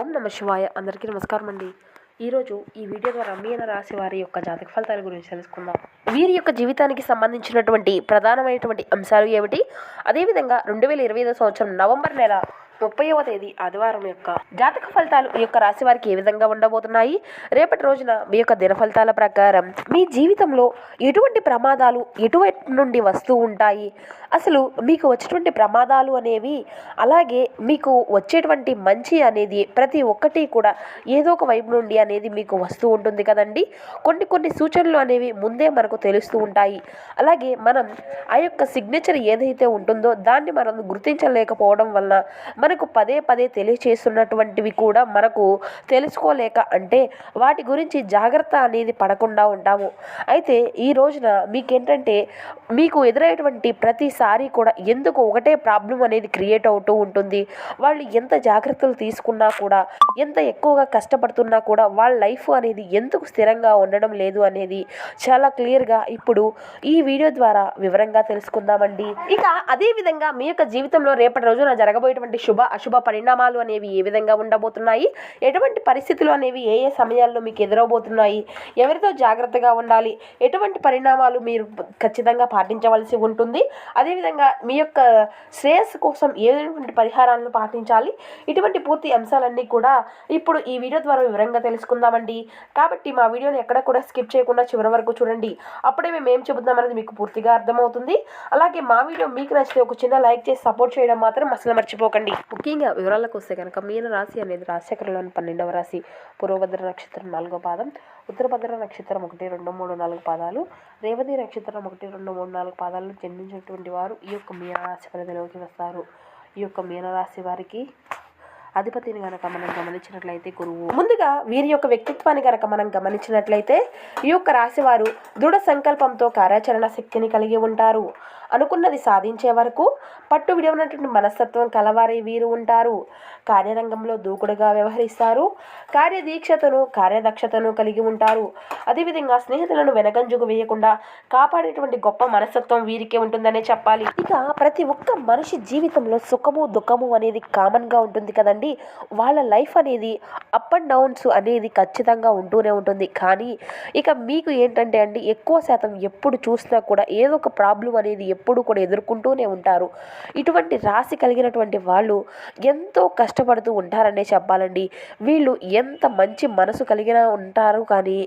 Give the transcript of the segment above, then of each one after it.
ఓం నమ శివాయ. అందరికీ నమస్కారం అండి. ఈరోజు ఈ వీడియో ద్వారా మీన రాశి వారి యొక్క జాతక ఫలితాల గురించి తెలుసుకుందాం. వీరి యొక్క జీవితానికి సంబంధించినటువంటి ప్రధానమైనటువంటి అంశాలు ఏమిటి? అదేవిధంగా రెండు వేల ఇరవై ఐదో సంవత్సరం నవంబర్ నెల ముప్పైవ తేదీ ఆదివారం యొక్క జాతక ఫలితాలు ఈ యొక్క రాశి వారికి ఏ విధంగా ఉండబోతున్నాయి? రేపటి రోజున మీ యొక్క దిన ఫలితాల ప్రకారం మీ జీవితంలో ఎటువంటి ప్రమాదాలు ఎటువంటి నుండి వస్తూ ఉంటాయి? అసలు మీకు వచ్చేటువంటి ప్రమాదాలు అనేవి అలాగే మీకు వచ్చేటువంటి మంచి అనేది ప్రతి ఒక్కటి కూడా ఏదో ఒక వైపు నుండి అనేది మీకు వస్తూ ఉంటుంది కదండి. కొన్ని కొన్ని సూచనలు అనేవి ముందే మనకు తెలుస్తూ ఉంటాయి. అలాగే మనం ఆ యొక్క సిగ్నేచర్ ఏదైతే ఉంటుందో దాన్ని మనం గుర్తించలేకపోవడం వలన మనకు పదే పదే తెలియచేస్తున్నటువంటివి కూడా మనకు తెలుసుకోలేక అంటే వాటి గురించి జాగ్రత్త అనేది పడకుండా ఉంటాము. అయితే ఈ రోజున మీకేంటంటే మీకు ఎదురయ్యేటువంటి ప్రతిసారి కూడా ఎందుకు ఒకటే ప్రాబ్లం అనేది క్రియేట్ అవుతూ ఉంటుంది. వాళ్ళు ఎంత జాగ్రత్తలు తీసుకున్నా కూడా ఎంత ఎక్కువగా కష్టపడుతున్నా కూడా వాళ్ళ లైఫ్ అనేది ఎందుకు స్థిరంగా ఉండడం లేదు అనేది చాలా క్లియర్గా ఇప్పుడు ఈ వీడియో ద్వారా వివరంగా తెలుసుకుందామండి. ఇక అదే విధంగా మీ యొక్క జీవితంలో రేపటి రోజున జరగబోయేటువంటి శుభ అశుభ పరిణామాలు అనేవి ఏ విధంగా ఉండబోతున్నాయి? ఎటువంటి పరిస్థితులు అనేవి ఏ ఏ సమయాల్లో మీకు ఎదురవబోతున్నాయి? ఎవరితో జాగ్రత్తగా ఉండాలి? ఎటువంటి పరిణామాలు మీరు ఖచ్చితంగా పాటించవలసి ఉంటుంది? అదేవిధంగా మీ యొక్క శ్రేయస్సు కోసం ఏటువంటి పరిహారాలను పాటించాలి? ఇటువంటి పూర్తి అంశాలన్నీ కూడా ఇప్పుడు ఈ వీడియో ద్వారా వివరంగా తెలుసుకుందామండి. కాబట్టి మా వీడియోని ఎక్కడ కూడా స్కిప్ చేయకుండా చివరి వరకు చూడండి. అప్పుడే మేము ఏం చెబుతామనేది అనేది మీకు పూర్తిగా అర్థమవుతుంది. అలాగే మా వీడియో మీకు నచ్చితే ఒక చిన్న లైక్ చేసి సపోర్ట్ చేయడం మాత్రం అసలు మర్చిపోకండి. ముఖ్యంగా వివరాలకు వస్తే కనుక మీన రాశి అనేది రాశిచక్రంలోని పన్నెండవ రాశి. పూర్వభద్ర నక్షత్రం నాలుగో పాదం. ఉత్తరభద్ర నక్షత్రం ఒకటి రెండు మూడు నాలుగు పాదాలు. రేవతి నక్షత్రం ఒకటి రెండు మూడు నాలుగు పాదాలను జన్మించినటువంటి వారు ఈ యొక్క మీనరాశి పరిధిలోకి వస్తారు. ఈ యొక్క మీనరాశి వారికి అధిపతిని కనుక మనం గమనించినట్లయితే గురువు. ముందుగా వీరి యొక్క వ్యక్తిత్వాన్ని కనుక మనం గమనించినట్లయితే ఈ యొక్క రాశి వారు దృఢ సంకల్పంతో కార్యాచరణ శక్తిని కలిగి ఉంటారు. అనుకున్నది సాధించే వరకు పట్టు విడవనటువంటి మనస్తత్వం కలవారి వీరు ఉంటారు. కార్యరంగంలో దూకుడుగా వ్యవహరిస్తారు. కార్యదీక్షతను కార్యదక్షతను కలిగి ఉంటారు. అదేవిధంగా స్నేహితులను వెనకంజుకు వేయకుండా కాపాడేటువంటి గొప్ప మనస్తత్వం వీరికే ఉంటుందనే చెప్పాలి. ఇక ప్రతి ఒక్క మనిషి జీవితంలో సుఖము దుఃఖము అనేది కామన్గా ఉంటుంది కదండి. వాళ్ళ లైఫ్ అనేది అప్ అండ్ డౌన్స్ అనేది ఖచ్చితంగా ఉంటూనే ఉంటుంది. కానీ ఇక మీకు ఏంటంటే అండి ఎక్కువ శాతం ఎప్పుడు చూసినా కూడా ఏదో ఒక ప్రాబ్లం అనేది ఎప్పుడు కూడా ఎదుర్కొంటూనే ఉంటారు. ఇటువంటి రాశి కలిగినటువంటి వాళ్ళు ఎంతో కష్టపడుతూ ఉంటారనే చెప్పాలండి. వీళ్ళు ఎంత మంచి మనసు కలిగిన ఉంటారు కానీ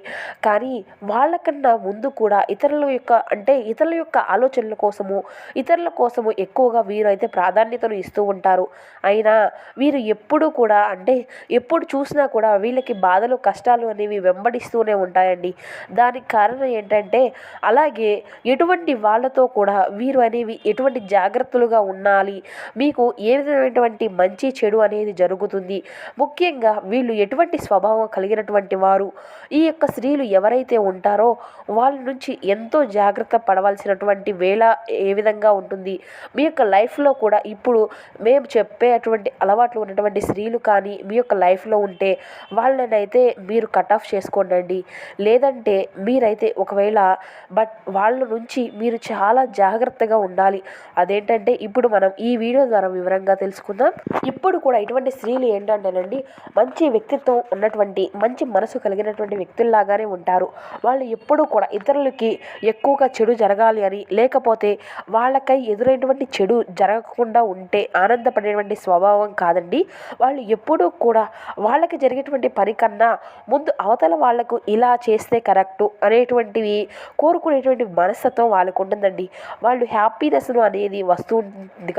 కానీ వాళ్ళకన్నా ముందు కూడా ఇతరుల యొక్క అంటే ఇతరుల యొక్క ఆలోచనల కోసము ఇతరుల కోసము ఎక్కువగా వీరు అయితే ప్రాధాన్యతను ఇస్తూ ఉంటారు. అయినా వీరు ఎప్పుడు కూడా అంటే ఎప్పుడు చూసినా కూడా వీళ్ళకి బాధలు కష్టాలు అనేవి వెంబడిస్తూనే ఉంటాయండి. దానికి కారణం ఏంటంటే అలాగే ఎటువంటి వాళ్ళతో కూడా వీరు అనేవి ఎటువంటి జాగ్రత్తలుగా ఉండాలి? మీకు ఏ విధమైనటువంటి మంచి చెడు అనేది జరుగుతుంది? ముఖ్యంగా వీళ్ళు ఎటువంటి స్వభావం కలిగినటువంటి వారు? ఈ యొక్క స్త్రీలు ఎవరైతే ఉంటారో వాళ్ళ నుంచి ఎంతో జాగ్రత్త పడవలసినటువంటి వేళ ఏ విధంగా ఉంటుంది? మీ యొక్క లైఫ్లో కూడా ఇప్పుడు మేము చెప్పేటువంటి అలవాట్లు ఉన్నటువంటి స్త్రీలు కానీ మీ యొక్క లైఫ్లో ఉంటే వాళ్ళనైతే మీరు కట్ ఆఫ్ చేసుకోండి లేదంటే మీరైతే ఒకవేళ బట్ వాళ్ళ నుంచి మీరు చాలా జాగ్రత్త జాగ్రత్తగా ఉండాలి. అదేంటంటే ఇప్పుడు మనం ఈ వీడియో ద్వారా వివరంగా తెలుసుకుందాం. ఇప్పుడు కూడా ఇటువంటి స్త్రీలు ఏంటంటేనండి మంచి వ్యక్తిత్వం ఉన్నటువంటి మంచి మనసు కలిగినటువంటి వ్యక్తుల్లాగానే ఉంటారు. వాళ్ళు ఎప్పుడూ కూడా ఇతరులకి ఎక్కువగా చెడు జరగాలి అని లేకపోతే వాళ్ళకై ఎదురైనటువంటి చెడు జరగకుండా ఉంటే ఆనందపడేటువంటి స్వభావం కాదండి. వాళ్ళు ఎప్పుడూ కూడా వాళ్ళకి జరిగేటువంటి పని కన్నా ముందు అవతల వాళ్ళకు ఇలా చేస్తే కరెక్టు అనేటువంటివి కోరుకునేటువంటి మనస్తత్వం వాళ్ళకు ఉంటుందండి. వాళ్ళు హ్యాపీనెస్ను అనేది వస్తూ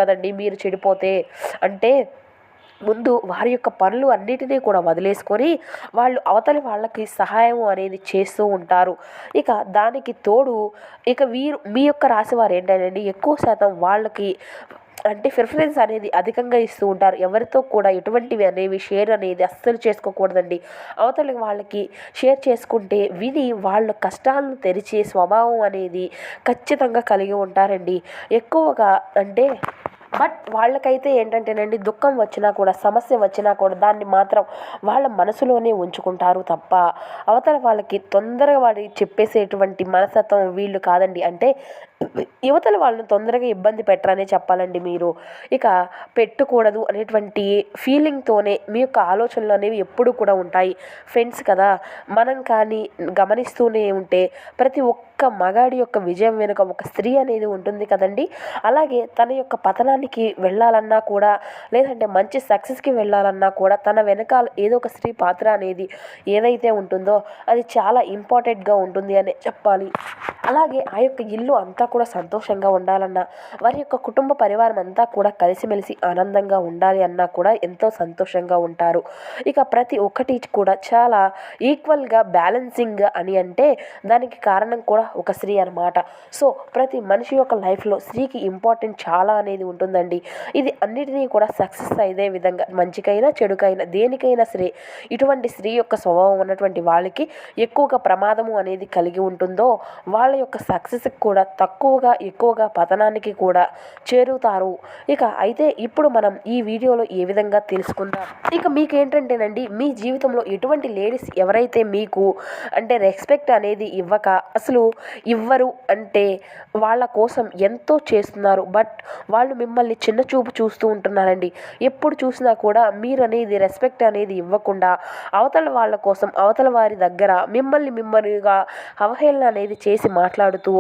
కదండి. మీరు చెడిపోతే అంటే ముందు వారి యొక్క పనులు అన్నిటినీ కూడా వదిలేసుకొని వాళ్ళు అవతలి వాళ్ళకి సహాయం అనేది చేస్తూ ఉంటారు. ఇక దానికి తోడు ఇక వీరు మీ యొక్క రాశి వారు ఏంటంటే ఎక్కువ శాతం వాళ్ళకి అంటే ప్రిఫరెన్స్ అనేది అధికంగా ఇస్తూ ఉంటారు. ఎవరితో కూడా ఎటువంటివి అనేవి షేర్ అనేది అస్సలు చేసుకోకూడదండి. అవతలి వాళ్ళకి షేర్ చేసుకుంటే విని వాళ్ళ కష్టాలను తెరిచే స్వభావం అనేది ఖచ్చితంగా కలిగి ఉంటారండి. ఎక్కువగా అంటే బట్ వాళ్ళకైతే ఏంటంటేనండి దుఃఖం వచ్చినా కూడా సమస్య వచ్చినా కూడా దాన్ని మాత్రం వాళ్ళ మనసులోనే ఉంచుకుంటారు తప్ప అవతల వాళ్ళకి తొందరగా వాడి చెప్పేసేటువంటి మనస్తత్వం వీళ్ళు కాదండి. అంటే యువతల వాళ్ళని తొందరగా ఇబ్బంది పెట్టరనే చెప్పాలండి మీరు. ఇక పెట్టకూడదు అనేటువంటి ఫీలింగ్తోనే మీ యొక్క ఆలోచనలు అనేవి ఎప్పుడు కూడా ఉంటాయి. ఫ్రెండ్స్ కదా మనం కానీ గమనిస్తూనే ఉంటే ప్రతి ఒక్క మగాడి యొక్క విజయం వెనుక ఒక స్త్రీ అనేది ఉంటుంది కదండి. అలాగే తన యొక్క పతనానికి వెళ్ళాలన్నా కూడా లేదంటే మంచి సక్సెస్కి వెళ్ళాలన్నా కూడా తన వెనకాల ఏదో ఒక స్త్రీ పాత్ర అనేది ఏదైతే ఉంటుందో అది చాలా ఇంపార్టెంట్గా ఉంటుంది అని చెప్పాలి. అలాగే ఆ యొక్క ఇల్లు అంతా కూడా సంతోషంగా ఉండాలన్నా వారి యొక్క కుటుంబ పరివారం అంతా కూడా కలిసిమెలిసి ఆనందంగా ఉండాలి అన్నా కూడా ఎంతో సంతోషంగా ఉంటారు. ఇక ప్రతి ఒక్కటి కూడా చాలా ఈక్వల్గా బ్యాలెన్సింగ్ అని అంటే దానికి కారణం కూడా ఒక స్త్రీ అనమాట సో ప్రతి మనిషి యొక్క లైఫ్లో స్త్రీకి ఇంపార్టెంట్ చాలా అనేది ఉంటుందండి. ఇది అన్నిటినీ కూడా సక్సెస్ అయ్యే విధంగా మంచికైనా చెడుకైనా దేనికైనా సరే ఇటువంటి స్త్రీ యొక్క స్వభావం ఉన్నటువంటి వాళ్ళకి ఎక్కువగా ప్రమాదము అనేది కలిగి ఉంటుందో వాళ్ళ యొక్క సక్సెస్కి కూడా తక్కువ తక్కువగా ఎక్కువగా పతనానికి కూడా చేరుతారు. ఇక అయితే ఇప్పుడు మనం ఈ వీడియోలో ఏ విధంగా తెలుసుకుందాం? ఇక మీకేంటంటేనండి మీ జీవితంలో ఎటువంటి లేడీస్ ఎవరైతే మీకు అంటే రెస్పెక్ట్ అనేది ఇవ్వక అసలు ఇవ్వరు అంటే వాళ్ళ కోసం ఎంతో చేస్తున్నారు. బట్ వాళ్ళు మిమ్మల్ని చిన్న చూపు చూస్తూ ఉంటున్నారండి. ఎప్పుడు చూసినా కూడా మీరు అనేది రెస్పెక్ట్ అనేది ఇవ్వకుండా అవతల వాళ్ళ కోసం అవతల వారి దగ్గర మిమ్మల్ని మిమ్మల్నిగా అవహేళన అనేది చేసి మాట్లాడుతూ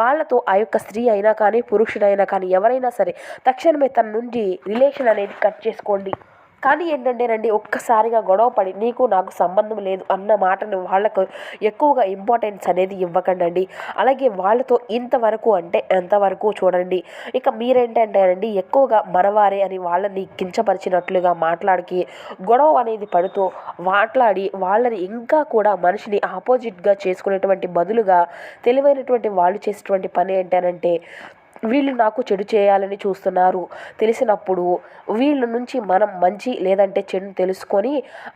వాళ్ళతో ఆ యొక్క స్త్రీ అయినా కానీ పురుషుడైనా కానీ ఎవరైనా సరే తక్షణమే తన నుండి రిలేషన్ అనేది కట్ చేసుకోండి. కానీ ఏంటంటేనండి ఒక్కసారిగా గొడవ పడి నీకు నాకు సంబంధం లేదు అన్న మాటను వాళ్ళకు ఎక్కువగా ఇంపార్టెన్స్ అనేది ఇవ్వకండి అలాగే వాళ్ళతో ఇంతవరకు అంటే ఎంతవరకు చూడండి. ఇక మీరేంటంటేనండి ఎక్కువగా మనవారే అని వాళ్ళని కించపరిచినట్లుగా మాట్లాడికి గొడవ అనేది పడుతూ మాట్లాడి వాళ్ళని ఇంకా కూడా మనిషిని ఆపోజిట్గా చేసుకునేటువంటి బదులుగా తెలివైనటువంటి వాళ్ళు చేసేటువంటి పని ఏంటనంటే వీళ్ళు నాకు చెడు చేయాలని చూస్తున్నారు. తెలిసినప్పుడు వీళ్ళ నుంచి మనం మంచి లేదంటే చెడు తెలుసుకొని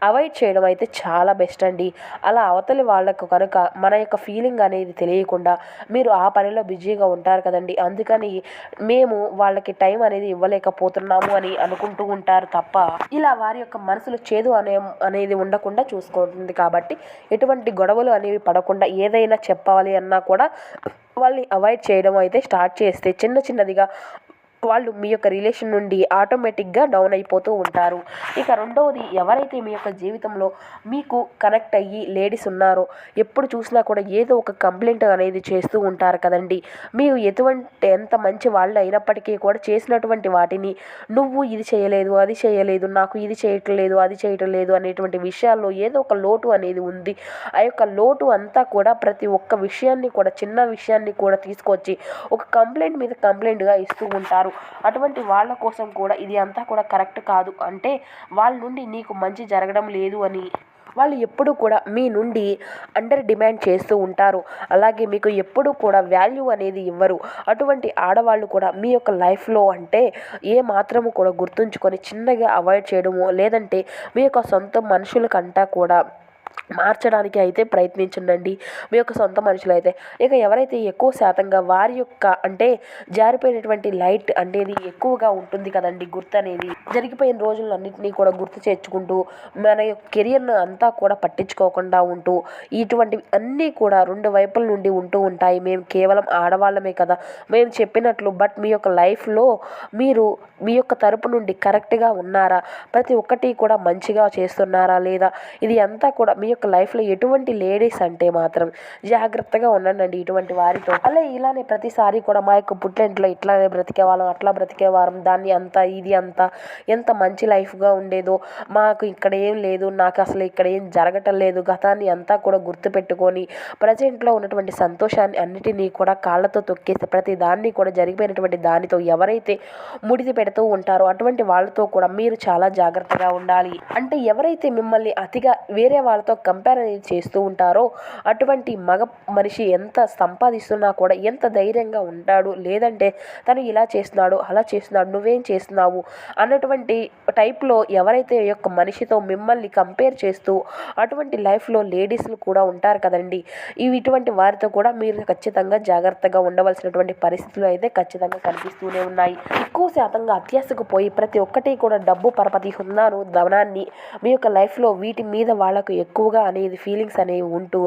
అవాయిడ్ చేయడం అయితే చాలా బెస్ట్ అండి. అలా అవతలి వాళ్ళకు కనుక మన యొక్క ఫీలింగ్ అనేది తెలియకుండా మీరు ఆ పనిలో బిజీగా ఉంటారు కదండి. అందుకని మేము వాళ్ళకి టైం అనేది ఇవ్వలేకపోతున్నాము అని అనుకుంటూ ఉంటారు తప్ప ఇలా వారి యొక్క మనసులో చేదు అనే అనేది ఉండకుండా చూసుకుంటుంది కాబట్టి ఎటువంటి గొడవలు అనేవి పడకుండా ఏదైనా చెప్పాలి అన్నా కూడా వాళ్ళని అవాయిడ్ చేయడం అయితే స్టార్ట్ చేస్తే చిన్న చిన్నదిగా వాళ్ళు మీ యొక్క రిలేషన్ నుండి ఆటోమేటిక్గా డౌన్ అయిపోతూ ఉంటారు. ఇక రెండవది ఎవరైతే మీ యొక్క జీవితంలో మీకు కనెక్ట్ అయ్యి లేడీస్ ఉన్నారో ఎప్పుడు చూసినా కూడా ఏదో ఒక కంప్లైంట్ అనేది చేస్తూ ఉంటారు కదండి. మీరు ఎటువంటి ఎంత మంచి వాళ్ళు అయినప్పటికీ కూడా చేసినటువంటి వాటిని నువ్వు ఇది చేయలేదు అది చేయలేదు నాకు ఇది చేయటం లేదు అది చేయటం లేదు అనేటువంటి విషయాల్లో ఏదో ఒక లోటు అనేది ఉంది. ఆ యొక్క లోటు అంతా కూడా ప్రతి ఒక్క విషయాన్ని కూడా చిన్న విషయాన్ని కూడా తీసుకొచ్చి ఒక కంప్లైంట్ మీద కంప్లైంట్గా ఇస్తూ ఉంటారు. అటువంటి వాళ్ళ కోసం కూడా ఇది అంతా కూడా కరెక్ట్ కాదు. అంటే వాళ్ళ నుండి నీకు మంచి జరగడం లేదు అని వాళ్ళు ఎప్పుడూ కూడా మీ నుండి అండర్ డిమాండ్ చేస్తూ ఉంటారు. అలాగే మీకు ఎప్పుడూ కూడా వాల్యూ అనేది ఇవ్వరు. అటువంటి ఆడవాళ్ళు కూడా మీ యొక్క లైఫ్లో అంటే ఏ మాత్రము కూడా గుర్తుంచుకొని చిన్నగా అవాయిడ్ చేయడము లేదంటే మీ యొక్క సొంత మనుషులకంటా కూడా మార్చడానికి అయితే ప్రయత్నించండి మీ యొక్క సొంత మనుషులు అయితే ఇక ఎవరైతే ఎక్కువ శాతంగా వారి యొక్క అంటే జారిపోయినటువంటి లైట్ అనేది ఎక్కువగా ఉంటుంది కదండి గుర్తు అనేది. జరిగిపోయిన రోజులన్నింటినీ కూడా గుర్తు చేర్చుకుంటూ మన యొక్క కెరియర్ను అంతా కూడా పట్టించుకోకుండా ఉంటూ ఇటువంటివి అన్నీ కూడా రెండు వైపుల నుండి ఉంటూ ఉంటాయి. మేము కేవలం ఆడవాళ్ళమే కదా. మేము చెప్పినట్లు బట్ మీ యొక్క లైఫ్లో మీరు మీ యొక్క తరపు నుండి కరెక్ట్గా ఉన్నారా? ప్రతి ఒక్కటి కూడా మంచిగా చేస్తున్నారా లేదా? ఇది అంతా కూడా మీ యొక్క లైఫ్లో ఎటువంటి లేడీస్ అంటే మాత్రం జాగ్రత్తగా ఉండండి ఇటువంటి వారితో. అలా ఇలానే ప్రతిసారి కూడా మా యొక్క పుట్టింట్లో ఇట్లానే బ్రతికేవాళ్ళం అట్లా బ్రతికేవారం దాన్ని అంతా ఇది అంత ఎంత మంచి లైఫ్గా ఉండేదో మాకు ఇక్కడ ఏం లేదు నాకు అసలు ఇక్కడ ఏం జరగటం లేదు గతాన్ని అంతా కూడా గుర్తుపెట్టుకొని ప్రజెంట్లో ఉన్నటువంటి సంతోషాన్ని అన్నిటినీ కూడా కాళ్ళతో తొక్కేసి ప్రతి దాన్ని కూడా జరిగిపోయినటువంటి దానితో ఎవరైతే ముడిది పెడుతూ ఉంటారో అటువంటి వాళ్ళతో కూడా మీరు చాలా జాగ్రత్తగా ఉండాలి. అంటే ఎవరైతే మిమ్మల్ని అతిగా వేరే వాళ్ళతో కంపేర్ అనేది చేస్తూ ఉంటారో అటువంటి మగ మనిషి ఎంత సంపాదిస్తున్నా కూడా ఎంత ధైర్యంగా ఉంటాడు లేదంటే తను ఇలా చేస్తున్నాడు అలా చేస్తున్నాడు నువ్వేం చేస్తున్నావు అన్నటువంటి టైప్లో ఎవరైతే యొక్క మనిషితో మిమ్మల్ని కంపేర్ చేస్తూ అటువంటి లైఫ్లో లేడీస్లు కూడా ఉంటారు కదండి. ఇవి ఇటువంటి వారితో కూడా మీరు ఖచ్చితంగా జాగ్రత్తగా ఉండవలసినటువంటి పరిస్థితులు అయితే ఖచ్చితంగా కనిపిస్తూనే ఉన్నాయి. ఎక్కువ శాతంగా అత్యాశకు పోయి ప్రతి ఒక్కటి కూడా డబ్బు పరపతి హుందాను ధనాన్ని మీ యొక్క లైఫ్లో వీటి మీద వాళ్ళకు ఎక్కువ ఎక్కువగా అనేది ఫీలింగ్స్ అనేవి ఉంటూ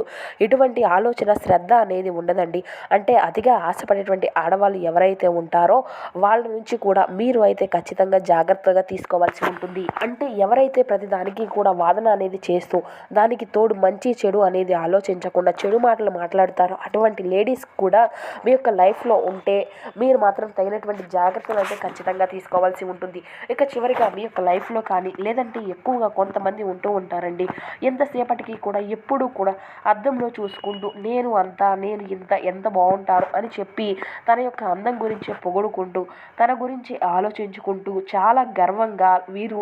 ఎటువంటి ఆలోచన శ్రద్ధ అనేది ఉండదండి. అంటే అతిగా ఆశపడేటువంటి ఆడవాళ్ళు ఎవరైతే ఉంటారో వాళ్ళ నుంచి కూడా మీరు అయితే ఖచ్చితంగా జాగ్రత్తగా తీసుకోవాల్సి ఉంటుంది. అంటే ఎవరైతే ప్రతి దానికి కూడా వాదన అనేది చేస్తూ దానికి తోడు మంచి చెడు అనేది ఆలోచించకుండా చెడు మాటలు మాట్లాడతారో అటువంటి లేడీస్ కూడా మీ యొక్క లైఫ్లో ఉంటే మీరు మాత్రం తగినటువంటి జాగ్రత్తలు అయితే ఖచ్చితంగా తీసుకోవాల్సి ఉంటుంది. ఇక చివరిగా మీ యొక్క లైఫ్లో కానీ లేదంటే ఎక్కువగా కొంతమంది ఉంటూ ఉంటారండి. ఎంత ఎంతసేపటికి కూడా ఎప్పుడూ కూడా అద్దంలో చూసుకుంటూ నేను అంతా నేను ఇంత ఎంత బాగుంటారు అని చెప్పి తన యొక్క అందం గురించి పొగుడుకుంటూ తన గురించి ఆలోచించుకుంటూ చాలా గర్వంగా వీరు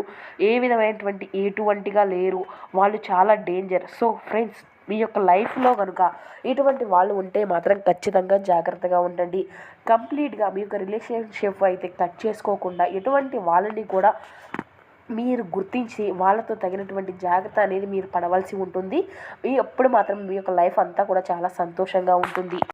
ఏ విధమైనటువంటి ఎటువంటిగా లేరు. వాళ్ళు చాలా డేంజర్ సో ఫ్రెండ్స్ మీ యొక్క లైఫ్లో కనుక ఇటువంటి వాళ్ళు ఉంటే మాత్రం ఖచ్చితంగా జాగ్రత్తగా ఉండండి. కంప్లీట్గా మీ యొక్క రిలేషన్షిప్ అయితే కట్ చేసుకోకుండా ఎటువంటి వాళ్ళని కూడా మీరు గుర్తించి వాళ్ళతో తగినటువంటి జాగ్రత్త అనేది మీరు పడవలసి ఉంటుంది. మీ ఎప్పుడు మాత్రం మీ యొక్క లైఫ్ అంతా కూడా చాలా సంతోషంగా ఉంటుంది.